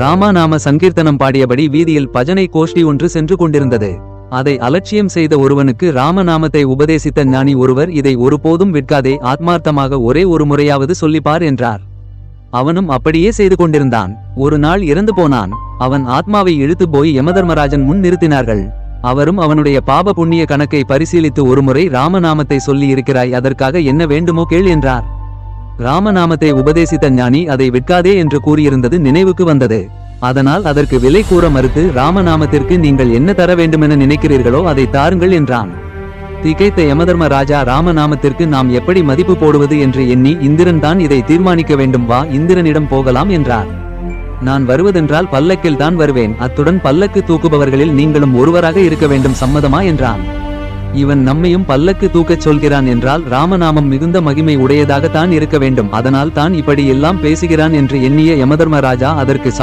ராமநாம சங்கீர்த்தனம் பாடியபடி வீதியில் பஜனை கோஷ்டி ஒன்று சென்று கொண்டிருந்தது. அதை அலட்சியம் செய்த ஒருவனுக்கு ராமநாமத்தை உபதேசித்த ஞானி ஒருவர் இதை ஒருபோதும் விற்காதே ஆத்மார்த்தமாக ஒரே ஒரு முறையாவது சொல்லிப்பார் என்றார். அவனும் அப்படியே செய்து கொண்டிருந்தான். ஒரு நாள் இறந்து போனான். அவன் ஆத்மாவை இழுத்து போய் யமதர்மராஜன் முன் நிறுத்தினார்கள். அவரும் அவனுடைய பாப புண்ணிய கணக்கை பரிசீலித்து ஒருமுறை ராமநாமத்தை சொல்லி இருக்கிறாய் அதற்காக என்ன வேண்டுமோ கேள் என்றார். ராமநாமத்தை உபதேசித்த ஞானி அதை விற்காதே என்று கூறியிருந்தது நினைவுக்கு வந்தது. அதனால் அதற்கு விலை கூற மறுத்து ராமநாமத்திற்கு நீங்கள் என்ன தர வேண்டுமென நினைக்கிறீர்களோ அதை தாருங்கள் என்றான். திகைத்த யமதர்ம ராஜா ராமநாமத்திற்கு நாம் எப்படி மதிப்பு போடுவது? என்று எண்ணி இந்திரன் தான் இதை தீர்மானிக்க வேண்டும் வா இந்திரனிடம் போகலாம் என்றார். நான் வருவதென்றால் பல்லக்கில் தான் வருவேன் அத்துடன் பல்லக்கு தூக்குபவர்களில் நீங்களும் ஒருவராக இருக்க வேண்டும் சம்மதமா? என்றான். இவன் நம்மையும் பல்லக்கு தூக்கச் சொல்கிறான் என்றால் ராமநாமம் மிகுந்த மகிமை உடையதாகத்தான் இருக்க வேண்டும். அதனால் தான் இப்படி எல்லாம் பேசுகிறான் என்று எண்ணிய யமதர்மராஜா அதற்கு சம்ம